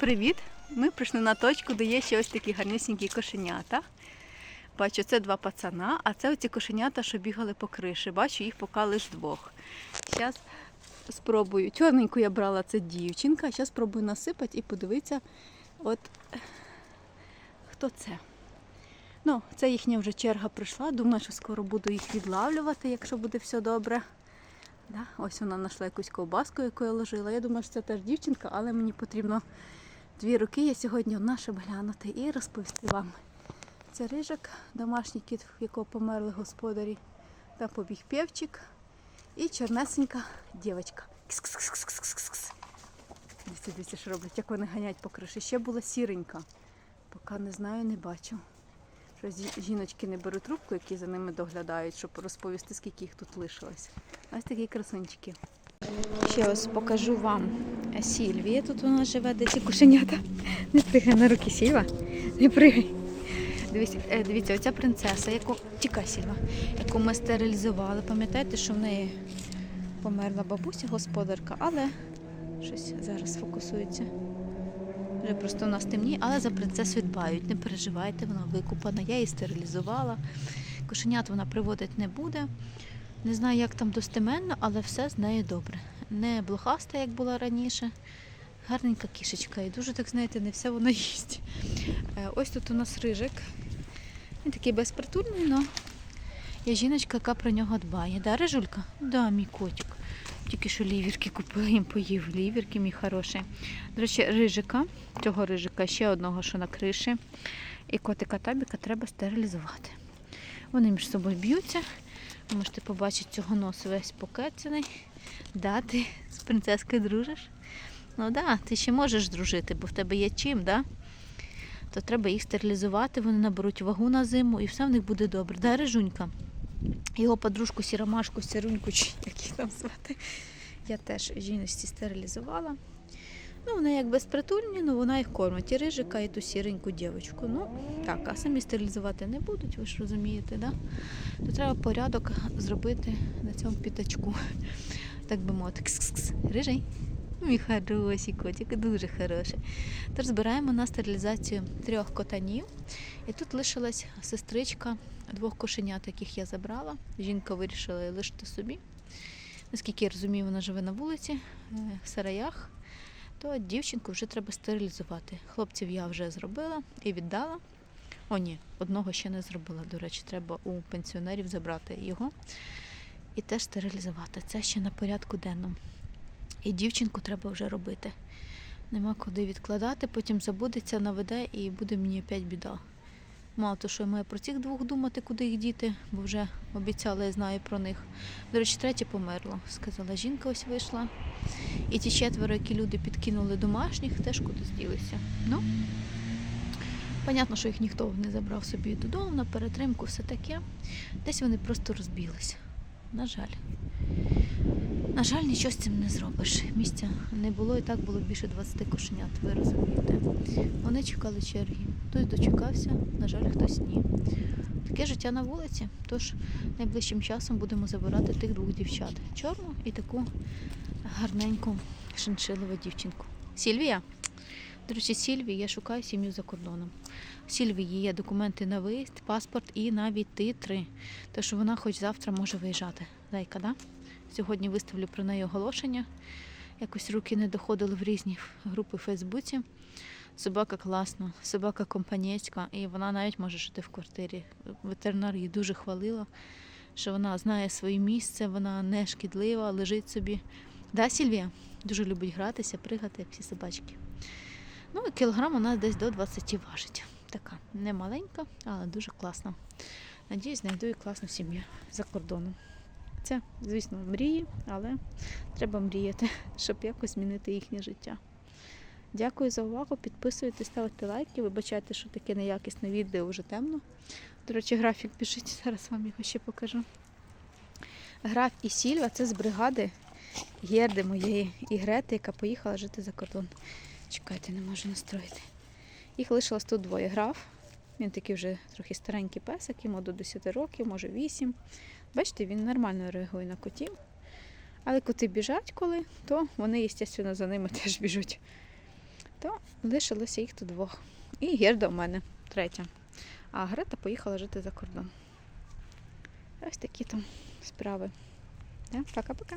привіт! Ми прийшли на точку, де є ще ось такі гарнюсінькі кошенята. Бачу, це два пацана, а це оці кошенята, що бігали по криші. Бачу, їх поки лише двох. Зараз спробую. Чорненьку я брала, це дівчинка. Зараз спробую насипати і подивитися, от хто це. Ну, це їхня вже черга прийшла. Думаю, що скоро буду їх відлавлювати, якщо буде все добре. Да? Ось вона знайшла якусь ковбаску, яку я ложила. Я думаю, що це теж дівчинка, але мені потрібно дві руки. Я сьогодні одна, щоб глянути і розповісти вам. Це рижик, домашній кіт, в якого померли господарі. Там побіг півчик і чорнесенька дівчинка. Дивіться, дивіться, що роблять, як вони ганять по криші. Ще була сіренька. Поки не знаю, не бачу. Щось жіночки не беруть трубку, які за ними доглядають, щоб розповісти, скільки їх тут лишилось. Ось такі красунчики. Ще ось покажу вам Сільвія. Тут вона живе, де ці кошенята. Не пригай на руки, Сільва. Не пригай. Дивіться, е, дивіться, оця принцеса, яку тікай, Сільва, яку ми стерилізували. Пам'ятаєте, що в неї померла бабуся, господарка, але щось зараз фокусується. Вже просто у нас темніє, але за принцесою дбають. Не переживайте, вона викупана. Я її стерилізувала. Кошенят вона приводити не буде. Не знаю, як там достеменно, але все з нею добре. Не блохаста, як була раніше. Гарненька кішечка. І дуже, так знаєте, не все вона їсть. Е, Ось тут у нас рижик. Він такий безпритульний, але є жіночка, яка про нього дбає. Да, рижулька? Да, мій котик. Тільки що лівірки купила, їм поїв. Лівірки, мій хороший. До речі, рижика, цього рижика, ще одного, що на криші. І котика табіка треба стерилізувати. Вони між собою б'ються. Можете побачити цього носу весь покецяний. Да, ти з принцескою дружиш? Ну да, ти ще можеш дружити, бо в тебе є чим, да? То треба їх стерилізувати, вони наберуть вагу на зиму і все в них буде добре. Да, Рижунька? Його подружку Сіромашку, Сіруньку, чи як їх там звати, я теж жіночці стерилізувала. Ну, вони як безпритульні, але вона їх кормить. І рижика, і ту сіреньку дівчинку. Ну, так, а самі стерилізувати не будуть, ви ж розумієте, да? то треба порядок зробити на цьому п'ятачку. Так би мовити. Кс-кс-кс. Рижий. Мій хороший котик, дуже хороший. Тож збираємо на стерилізацію трьох котанів. І тут лишилась сестричка двох кошенят, яких я забрала. Жінка вирішила лишити собі. Наскільки я розумію, вона живе на вулиці, е, в сараях, то дівчинку вже треба стерилізувати. Хлопців я вже зробила і віддала. О, ні, одного ще не зробила. До речі, треба у пенсіонерів забрати його і теж стерилізувати. Це ще на порядку денному. І дівчинку треба вже робити. Нема куди відкладати, потім забудеться, наведе і буде мені опять біда. Мало того, що я маю про цих двох думати, куди їх діти, бо вже обіцяла, я знаю про них. До речі, третє померло, сказала жінка, ось вийшла. І ті четверо, які люди підкинули домашніх, теж кудись ділися. Ну, понятно, що їх ніхто не забрав собі додому на перетримку, все таке. Десь вони просто розбілися. На жаль. На жаль, нічого з цим не зробиш. Місця не було і так було більше 20 кошенят, ви розумієте. Вони чекали черги. Хтось дочекався, на жаль, хтось ні. Таке життя на вулиці. Тож найближчим часом будемо забирати тих двох дівчат. Чорну і таку гарненьку шиншилову дівчинку. Сільвія. До речі, Сільвії я шукаю сім'ю за кордоном. Сільвії є документи на виїзд, паспорт і навіть титри. Тож вона хоч завтра може виїжджати. Зайка, да? Сьогодні виставлю про неї оголошення. Якось руки не доходили в різні групи в Фейсбуці. Собака класна, собака компанійська, і вона навіть може жити в квартирі. Ветеринар її дуже хвалила, що вона знає своє місце, вона не шкідлива, лежить собі. Да, Сільвія? Дуже любить гратися, пригати, як всі собачки. Ну, кілограм вона десь до 20 важить. Така не маленька, але дуже класна. Надіюсь, знайду і класну сім'ю за кордоном. Це, звісно, мрії, але треба мріяти, щоб якось змінити їхнє життя. Дякую за увагу. Підписуйтесь, ставте лайки. Вибачайте, що таке неякісне відео вже темно. До речі, графік біжить, зараз вам його ще покажу. Граф і Сільва це з бригади Герди моєї і Грети, яка поїхала жити за кордон. Чекайте, не можу настроїти. Їх лишилось тут двоє граф. Він такий вже трохи старенький песик, йому до 10 років, може 8. Бачите, він нормально реагує на котів. Але коти біжать коли, то вони, звісно, за ними теж біжуть. То лишилося їх тут двох. І Герда у мене третя. А Грета поїхала жити за кордон. Ось такі там справи. Пока-пока.